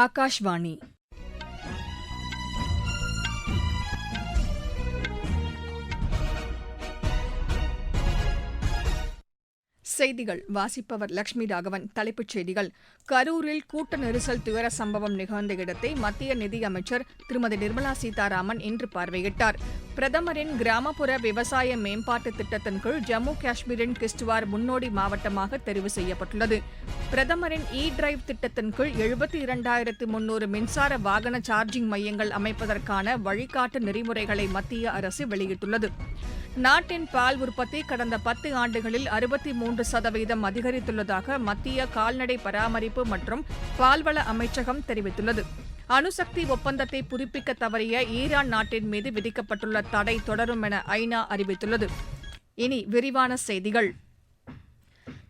ஆகாஷ்வாணி செய்திகள். வாசிப்பவர் லட்சுமி ராகவன். தலைப்புச் செய்திகள். கரூரில் கூட்ட நெரிசல் துயர சம்பவம் நிகழ்ந்த இடத்தை மத்திய நிதியமைச்சர் திருமதி நிர்மலா சீதாராமன் இன்று பார்வையிட்டார். பிரதமரின் கிராமப்புற விவசாய மேம்பாட்டு திட்டத்தின் கீழ் ஜம்மு காஷ்மீரின் கிஸ்துவார் முன்னோடி மாவட்டமாக தெரிவு செய்யப்பட்டுள்ளது. பிரதமரின் இ டிரைவ் திட்டத்தின் கீழ் எழுபத்தி இரண்டாயிரத்து முன்னூறு மின்சார வாகன சார்ஜிங் மையங்கள் அமைப்பதற்கான வழிகாட்டு நெறிமுறைகளை மத்திய அரசு வெளியிட்டுள்ளது. நாட்டின் பால் உற்பத்தி கடந்த பத்து ஆண்டுகளில் அறுபத்தி மூன்று சதவீதம் அதிகரித்துள்ளதாக மத்திய கால்நடை பராமரிப்பு மற்றும் பால்வள அமைச்சகம் தெரிவித்துள்ளது. அணுசக்தி ஒப்பந்தத்தை புதுப்பிக்க தவறிய ஈரான் நாட்டின் மீது விதிக்கப்பட்டுள்ள தடை தொடரும் என ஐநா அறிவித்துள்ளது. இனி விரிவான செய்திகள்.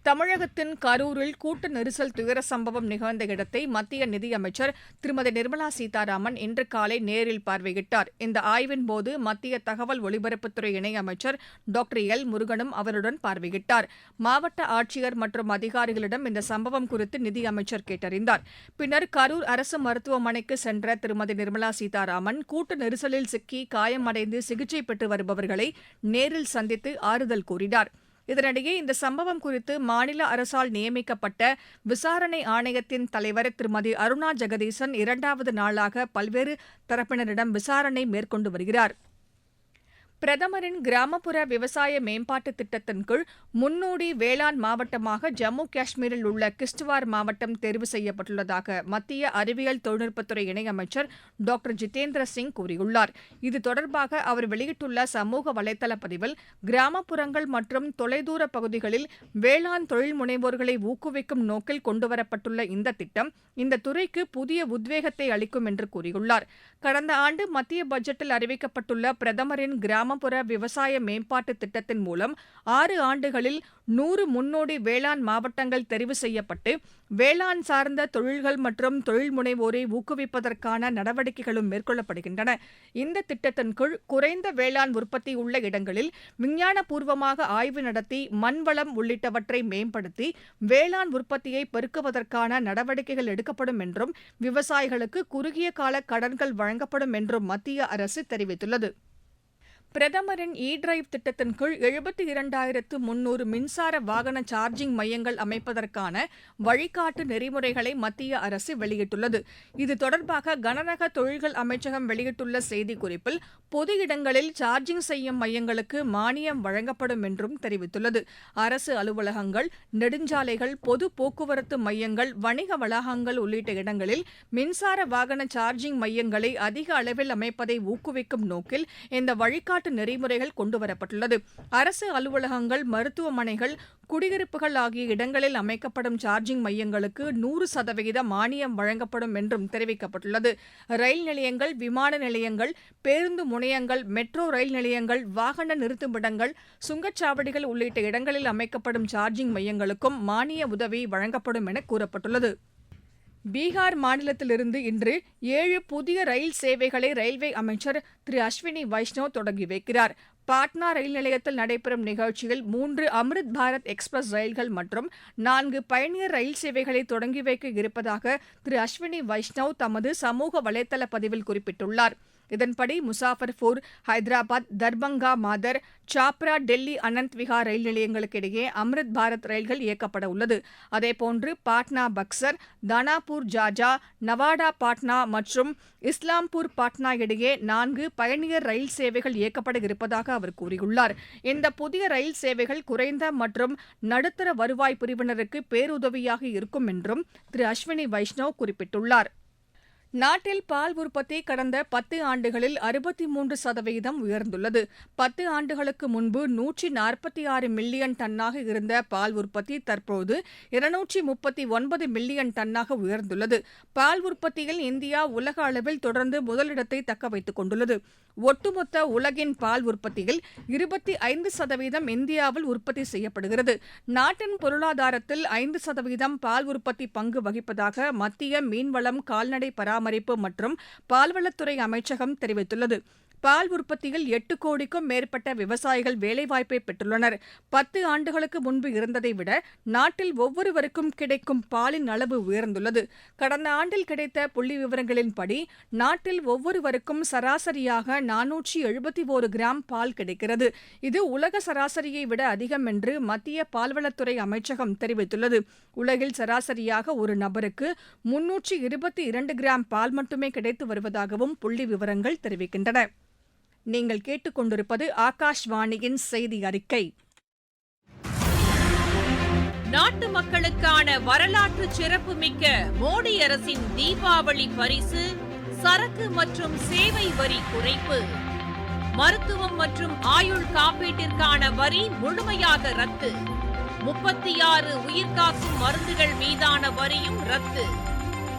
தமிழகத்தின் கரூரில் கூட்ட நெரிசல் துயர சம்பவம் நிகழ்ந்த இடத்தை மத்திய நிதியமைச்சர் திருமதி நிர்மலா சீதாராமன் இன்று காலை நேரில் பார்வையிட்டார். இந்த ஆய்வின்போது மத்திய தகவல் ஒலிபரப்புத்துறை இணையமைச்சர் டாக்டர் எல் முருகனும் அவருடன் பார்வையிட்டார். மாவட்ட ஆட்சியர் மற்றும் அதிகாரிகளிடம் இந்த சம்பவம் குறித்து நிதியமைச்சர் கேட்டறிந்தார். பின்னர் கரூர் அரசு மருத்துவமனைக்கு சென்ற திருமதி நிர்மலா சீதாராமன் கூட்ட நெரிசலில் சிக்கி காயமடைந்து சிகிச்சை பெற்று வருபவர்களை நேரில் சந்தித்து ஆறுதல் கூறினார். இதனிடையே இந்த சம்பவம் குறித்து மாநில அரசால் நியமிக்கப்பட்ட விசாரணை ஆணையத்தின் தலைவர் திருமதி அருணா ஜெகதீசன் இரண்டாவது நாளாக பல்வேறு தரப்பினரிடம் விசாரணை மேற்கொண்டு வருகிறார். பிரதமரின் கிராமப்புற விவசாய மேம்பாட்டுத் திட்டத்தின் கீழ் முன்னோடி வேளாண் மாவட்டமாக ஜம்மு காஷ்மீரில் உள்ள கிஸ்துவார் மாவட்டம் தேர்வு செய்யப்பட்டுள்ளதாக மத்திய அறிவியல் தொழில்நுட்பத்துறை இணையமைச்சர் டாக்டர் ஜிதேந்திர சிங் கூறியுள்ளார். இது தொடர்பாக அவர் வெளியிட்டுள்ள சமூக வலைதள பதிவில் கிராமப்புறங்கள் மற்றும் தொலைதூர பகுதிகளில் வேளாண் தொழில் முனைவோர்களை ஊக்குவிக்கும் நோக்கில் கொண்டுவரப்பட்டுள்ள இந்த திட்டம் இந்த துறைக்கு புதிய உத்வேகத்தை அளிக்கும் என்று கூறியுள்ளார். கடந்த ஆண்டு மத்திய பட்ஜெட்டில் அறிவிக்கப்பட்டுள்ள பிரதமரின் கிராம கிராமப்புற விவசாய மேம்பாட்டு திட்டத்தின் மூலம் ஆறு ஆண்டுகளில் நூறு முன்னோடி வேளாண் மாவட்டங்கள் தெரிவு செய்யப்பட்டு வேளாண் சார்ந்த தொழில்கள் மற்றும் தொழில் முனைவோரை ஊக்குவிப்பதற்கான நடவடிக்கைகளும் மேற்கொள்ளப்படுகின்றன. இந்த திட்டத்தின் கீழ் குறைந்த வேளாண் உற்பத்தி உள்ள இடங்களில் விஞ்ஞானபூர்வமாக ஆய்வு நடத்தி மண்வளம் உள்ளிட்டவற்றை மேம்படுத்தி வேளாண் உற்பத்தியை பெருக்குவதற்கான நடவடிக்கைகள் எடுக்கப்படும் என்றும் விவசாயிகளுக்கு குறுகிய கால கடன்கள் வழங்கப்படும் என்றும் மத்திய அரசு தெரிவித்துள்ளது. பிரதமரின் இ டிரைவ் திட்டத்தின் கீழ் எழுபத்தி இரண்டாயிரத்து முன்னூறு மின்சார வாகன சார்ஜிங் மையங்கள் அமைப்பதற்கான வழிகாட்டு நெறிமுறைகளை மத்திய அரசு வெளியிட்டுள்ளது. இது தொடர்பாக கனரக தொழில்கள் அமைச்சகம் வெளியிட்டுள்ள செய்திக்குறிப்பில் பொது இடங்களில் சார்ஜிங் செய்யும் மையங்களுக்கு மானியம் வழங்கப்படும் என்றும் தெரிவித்துள்ளது. அரசு அலுவலகங்கள் நெடுஞ்சாலைகள் பொது போக்குவரத்து மையங்கள் வணிக வளாகங்கள் உள்ளிட்ட இடங்களில் மின்சார வாகன சார்ஜிங் மையங்களை அதிக அளவில் அமைப்பதை ஊக்குவிக்கும் நோக்கில் இந்த வழிகாட்டு வழிகாட்டு நெறிமுறைகள் கொண்டுவரப்பட்டுள்ளது. அரசு அலுவலகங்கள் மருத்துவமனைகள் குடியிருப்புகள் ஆகிய இடங்களில் அமைக்கப்படும் சார்ஜிங் மையங்களுக்கு நூறு சதவிகித மானியம் வழங்கப்படும் என்றும் தெரிவிக்கப்பட்டுள்ளது. ரயில் நிலையங்கள் விமான நிலையங்கள் பேருந்து முனையங்கள் மெட்ரோ ரயில் நிலையங்கள் வாகன நிறுத்துமிடங்கள் சுங்கச்சாவடிகள் உள்ளிட்ட இடங்களில் அமைக்கப்படும் சார்ஜிங் மையங்களுக்கும் மானிய உதவி வழங்கப்படும் என கூறப்பட்டுள்ளது. பீகார் மாநிலத்திலிருந்து இன்று ஏழு புதிய ரயில் சேவைகளை ரயில்வே அமைச்சர் திரு அஸ்வினி வைஷ்ணவ் தொடங்கி வைக்கிறார். பாட்னா ரயில் நிலையத்தில் நடைபெறும் நிகழ்ச்சியில் மூன்று அம்ரித் பாரத் எக்ஸ்பிரஸ் ரயில்கள் மற்றும் நான்கு பயணியர் ரயில் சேவைகளை தொடங்கி வைக்க இருப்பதாக திரு அஸ்வினி வைஷ்ணவ் தமது சமூக வலைதள பதிவில் குறிப்பிட்டுள்ளார். இதன்படி முசாஃபர்பூர் ஹைதராபாத் தர்பங்கா மாதர் சாப்ரா டெல்லி அனந்த் விஹார் ரயில் நிலையங்களுக்கு இடையே அம்ரித் பாரத் ரயில்கள் இயக்கப்பட உள்ளது. அதேபோன்று பாட்னா பக்சர் தானாபூர் ஜாஜா நவாடா பாட்னா மற்றும் இஸ்லாம்பூர் பாட்னா இடையே நான்கு பயணியர் ரயில் சேவைகள் இயக்கப்பட இருப்பதாக அவர் கூறியுள்ளார். இந்த புதிய ரயில் சேவைகள் குறைந்த மற்றும் நடுத்தர வருவாய் பிரிவினருக்கு பேருதவியாக இருக்கும் என்றும் திரு அஸ்வினி வைஷ்ணவ் குறிப்பிட்டுள்ளார். நாட்டில் பால் உற்பத்தி கடந்த பத்து ஆண்டுகளில் அறுபத்தி மூன்று சதவீதம் உயர்ந்துள்ளது. பத்து ஆண்டுகளுக்கு முன்பு நூற்றி நாற்பத்தி ஆறு மில்லியன் டன்னாக இருந்த பால் உற்பத்தி தற்போது இருநூற்றி முப்பத்தி ஒன்பது மில்லியன் டன்னாக உயர்ந்துள்ளது. பால் உற்பத்தியில் இந்தியா உலக அளவில் தொடர்ந்து முதலிடத்தை தக்க வைத்துக் கொண்டுள்ளது. ஒட்டுமொத்த உலகின் பால் உற்பத்தியில் இருபத்தி ஐந்து சதவீதம் இந்தியாவில் உற்பத்தி செய்யப்படுகிறது. நாட்டின் பொருளாதாரத்தில் ஐந்து சதவீதம் பால் உற்பத்தி பங்கு வகிப்பதாக மத்திய மீன்வளம் கால்நடை பராமரிப்பு மற்றும் பால்வளத்துறை அமைச்சகம் தெரிவித்துள்ளது. பால் உற்பத்தியில் எட்டு கோடிக்கும் மேற்பட்ட விவசாயிகள் வேலைவாய்ப்பை பெற்றுள்ளனர். பத்து ஆண்டுகளுக்கு முன்பு இருந்ததை விட நாட்டில் ஒவ்வொருவருக்கும் கிடைக்கும் பாலின் அளவு உயர்ந்துள்ளது. கடந்த ஆண்டில் கிடைத்த புள்ளி விவரங்களின்படி நாட்டில் ஒவ்வொருவருக்கும் சராசரியாக நானூற்றி எழுபத்தி ஒரு கிராம் பால் கிடைக்கிறது. இது உலக சராசரியை விட அதிகம் என்று மத்திய பால்வளத்துறை அமைச்சகம் தெரிவித்துள்ளது. உலகில் சராசரியாக ஒரு நபருக்கு முன்னூற்றி இருபத்தி இரண்டு கிராம் பால் மட்டுமே கிடைத்து வருவதாகவும் புள்ளி விவரங்கள் தெரிவிக்கின்றன. நீங்கள் கேட்டுக்கொண்டிருப்பது ஆகாஷ்வாணியின் செய்தி அறிக்கை. நாட்டு மக்களுக்கான வரலாற்று சிறப்புமிக்க மோடி அரசின் தீபாவளி பரிசு சரக்கு மற்றும் சேவை வரி குறைப்பு. மருத்துவம் மற்றும் ஆயுள் காப்பீட்டிற்கான வரி முழுமையாக ரத்து. முப்பத்தி ஆறு உயிர்காக்கும் மருந்துகள் மீதான வரியும் ரத்து.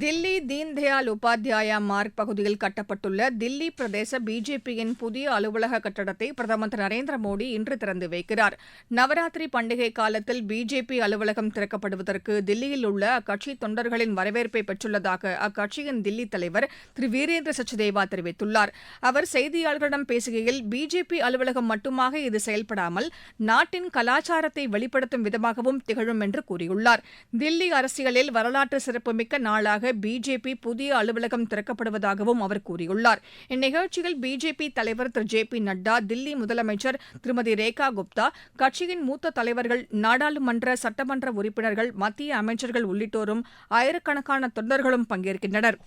தில்லி தீன்தயாள் உபாத்யாயா மார்க் பகுதியில் கட்டப்பட்டுள்ள தில்லி பிரதேச பிஜேபியின் புதிய அலுவலக கட்டடத்தை பிரதமர் திரு நரேந்திர மோடி இன்று திறந்து வைக்கிறார். நவராத்திரி பண்டிகை காலத்தில் பிஜேபி அலுவலகம் திறக்கப்படுவதற்கு தில்லியில் உள்ள அக்கட்சி தொண்டர்களின் வரவேற்பை பெற்றுள்ளதாக அக்கட்சியின் தில்லி தலைவர் திரு வீரேந்திர சச்தேவா தெரிவித்துள்ளார். அவர் செய்தியாளர்களிடம் பேசுகையில் பிஜேபி அலுவலகம் மட்டுமாக இது செயல்படாமல் நாட்டின் கலாச்சாரத்தை வெளிப்படுத்தும் விதமாகவும் திகழும் என்று கூறியுள்ளார். தில்லி அரசியலில் வரலாற்று சிறப்புமிக்க நாளாக பிஜேபி புதிய அலுவலகம் திறக்கப்படுவதாகவும் அவர் கூறியுள்ளார். இந்நிகழ்ச்சியில் பிஜேபி தலைவர் திரு ஜே பி நட்டா தில்லி முதலமைச்சர் திருமதி ரேகா குப்தா கட்சியின் மூத்த தலைவர்கள் நாடாளுமன்ற சட்டமன்ற உறுப்பினர்கள் மத்திய அமைச்சர்கள் உள்ளிட்டோரும் ஆயிரக்கணக்கான தொண்டர்களும் பங்கேற்கின்றனர்.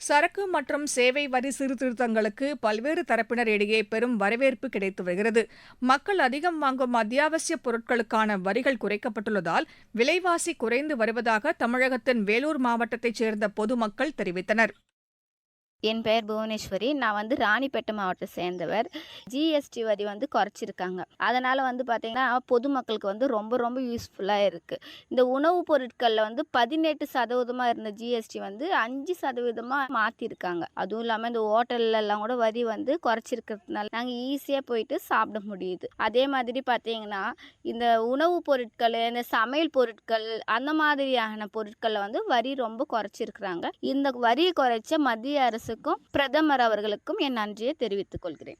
சரக்கு மற்றும் சேவை வரி சீர்திருத்தங்களுக்கு பல்வேறு தரப்பினர் இடையே பெரும் வரவேற்பு கிடைத்து வருகிறது. மக்கள் அதிகம் வாங்கும் அத்தியாவசிய பொருட்களுக்கான வரிகள் குறைக்கப்பட்டுள்ளதால் விலைவாசி குறைந்து வருவதாக தமிழகத்தின் வேலூர் மாவட்டத்தைச் சேர்ந்த பொதுமக்கள் தெரிவித்தனர். என் பெயர் புவனேஸ்வரி. நான் வந்து ராணிப்பேட்டை மாவட்டத்தை சேர்ந்தவர். ஜிஎஸ்டி வரி வந்து குறைச்சிருக்காங்க. அதனால் வந்து பார்த்திங்கன்னா பொதுமக்களுக்கு வந்து ரொம்ப ரொம்ப யூஸ்ஃபுல்லாக இருக்குது இந்த உணவுப் பொருட்களில் வந்து பதினெட்டு சதவீதமாக இருந்த ஜிஎஸ்டி வந்து அஞ்சு சதவீதமாக மாற்றிருக்காங்க அதுவும் இல்லாமல் இந்த ஹோட்டல்லலாம் கூட வரி வந்து குறைச்சிருக்கிறதுனால நாங்கள் ஈஸியாக போயிட்டு சாப்பிட முடியுது. அதே மாதிரி பார்த்திங்கன்னா இந்த உணவுப் பொருட்கள் இந்த சமையல் பொருட்கள் அந்த மாதிரியான பொருட்களில் வந்து வரி ரொம்ப குறைச்சிருக்கிறாங்க. இந்த வரியை குறைச்ச மத்திய அரசு அரசுக்கும் பிரதமர் அவர்களுக்கும் என் நன்றியை தெரிவித்துக் கொள்கிறேன்.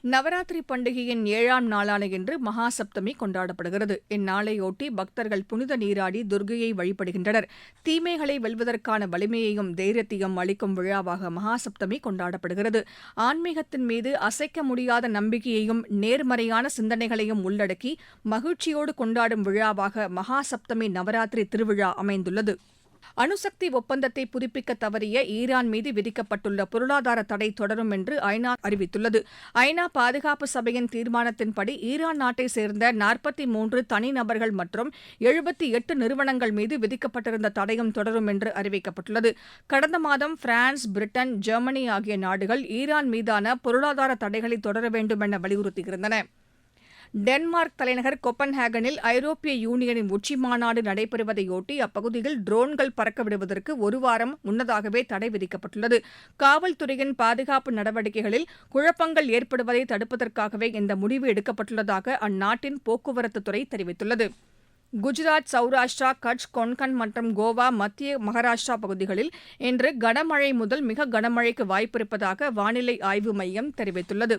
நவராத்திரி பண்டிகையின் ஏழாம் நாளான இன்று மகாசப்தமி கொண்டாடப்படுகிறது. இந்நாளையொட்டி பக்தர்கள் புனித நீராடி துர்கையை வழிபடுகின்றனர். தீமைகளை வெல்வதற்கான வலிமையையும் தைரியத்தையும் அளிக்கும் விழாவாக மகாசப்தமி கொண்டாடப்படுகிறது. ஆன்மீகத்தின் மீது அசைக்க முடியாத நம்பிக்கையையும் நேர்மறையான சிந்தனைகளையும் உள்ளடக்கி மகிழ்ச்சியோடு கொண்டாடும் விழாவாக மகாசப்தமி நவராத்திரி திருவிழா அமைந்துள்ளது. அணுசக்தி ஒப்பந்தத்தை புதுப்பிக்க தவறிய ஈரான் மீது விதிக்கப்பட்டுள்ள பொருளாதார தடை தொடரும் என்று ஐநா அறிவித்துள்ளது. ஐநா பாதுகாப்பு சபையின் தீர்மானத்தின்படி ஈரான் நாட்டை சேர்ந்த நாற்பத்தி மூன்று தனிநபர்கள் மற்றும் எழுபத்தி எட்டு நிறுவனங்கள் மீது விதிக்கப்பட்டிருந்த தடையும் தொடரும் என்று அறிவிக்கப்பட்டுள்ளது. கடந்த மாதம் பிரான்ஸ் பிரிட்டன் ஜெர்மனி ஆகிய நாடுகள் ஈரான் மீதான பொருளாதார தடைகளை தொடர வேண்டும் என வலியுறுத்தியிருந்தன. டென்மார்க் தலைநகர் கொப்பன்ஹேகனில் ஐரோப்பிய யூனியனின் உச்சி மாநாடு நடைபெறுவதையொட்டி அப்பகுதியில் ட்ரோன்கள் பறக்க விடுவதற்கு ஒரு வாரம் முன்னதாகவே தடை விதிக்கப்பட்டுள்ளது. காவல்துறையின் பாதுகாப்பு நடவடிக்கைகளில் குழப்பங்கள் ஏற்படுவதை தடுப்பதற்காகவே இந்த முடிவு எடுக்கப்பட்டுள்ளதாக அந்நாட்டின் போக்குவரத்துத்துறை தெரிவித்துள்ளது. குஜராத் சௌராஷ்டிரா கட்ச் கொன்கன் மற்றும் கோவா மத்திய மகாராஷ்டிரா பகுதிகளில் இன்று கனமழை முதல் மிக கனமழைக்கு வாய்ப்பிருப்பதாக வானிலை ஆய்வு மையம் தெரிவித்துள்ளது.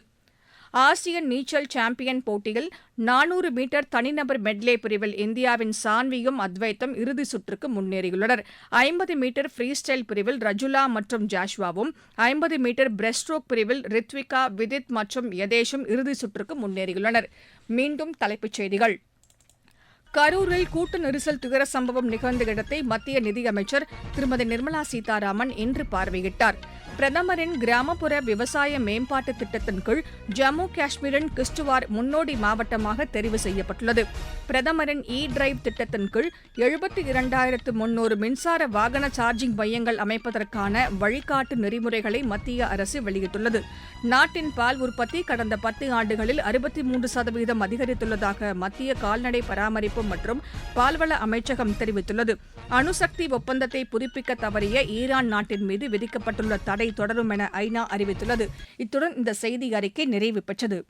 ஆசியன் நீச்சல் சாம்பியன் போட்டியில் நானூறு மீட்டர் தனிநபர் மெட்லே பிரிவில் இந்தியாவின் சான்வியும் அத்வைத்தும் இறுதி சுற்றுக்கு முன்னேறியுள்ளனர். ஐம்பது மீட்டர் ஃப்ரீ ஸ்டைல் பிரிவில் ரஜுலா மற்றும் ஜாஷ்வாவும் ஐம்பது மீட்டர் பிரெஸ்ட் ஸ்ட்ரோக் பிரிவில் ரித்விகா விதித் மற்றும் யதேஷும் இறுதி சுற்றுக்கு முன்னேறியுள்ளனர். மீண்டும் தலைப்புச் செய்திகள். கரூரில் கூட்ட நெரிசல் துயர சம்பவம் நிகழ்ந்த இடத்தை மத்திய நிதியமைச்சர் திருமதி நிர்மலா சீதாராமன் இன்று பார்வையிட்டார். பிரதமரின் கிராமப்புற விவசாய மேம்பாட்டு திட்டத்தின் கீழ் ஜம்மு காஷ்மீரின் கிஸ்துவார் முன்னோடி மாவட்டமாக தெரிவு செய்யப்பட்டுள்ளது. பிரதமரின் இ டிரைவ் திட்டத்தின் கீழ் எழுபத்தி இரண்டாயிரத்து முன்னூறு மின்சார வாகன சார்ஜிங் மையங்கள் அமைப்பதற்கான வழிகாட்டு நெறிமுறைகளை மத்திய அரசு வெளியிட்டுள்ளது. நாட்டின் பால் உற்பத்தி கடந்த பத்து ஆண்டுகளில் அறுபத்தி மூன்று சதவீதம் அதிகரித்துள்ளதாக மத்திய கால்நடை பராமரிப்பு மற்றும் பால்வள அமைச்சகம் தெரிவித்துள்ளது. அணுசக்தி ஒப்பந்தத்தை புதுப்பிக்க தவறிய ஈரான் நாட்டின் மீது விதிக்கப்பட்டுள்ள தடை தொடரும் என ஐநா அறிவித்துள்ளது. இத்துடன் இந்த செய்தி அறிக்கை நிறைவு பெற்றது.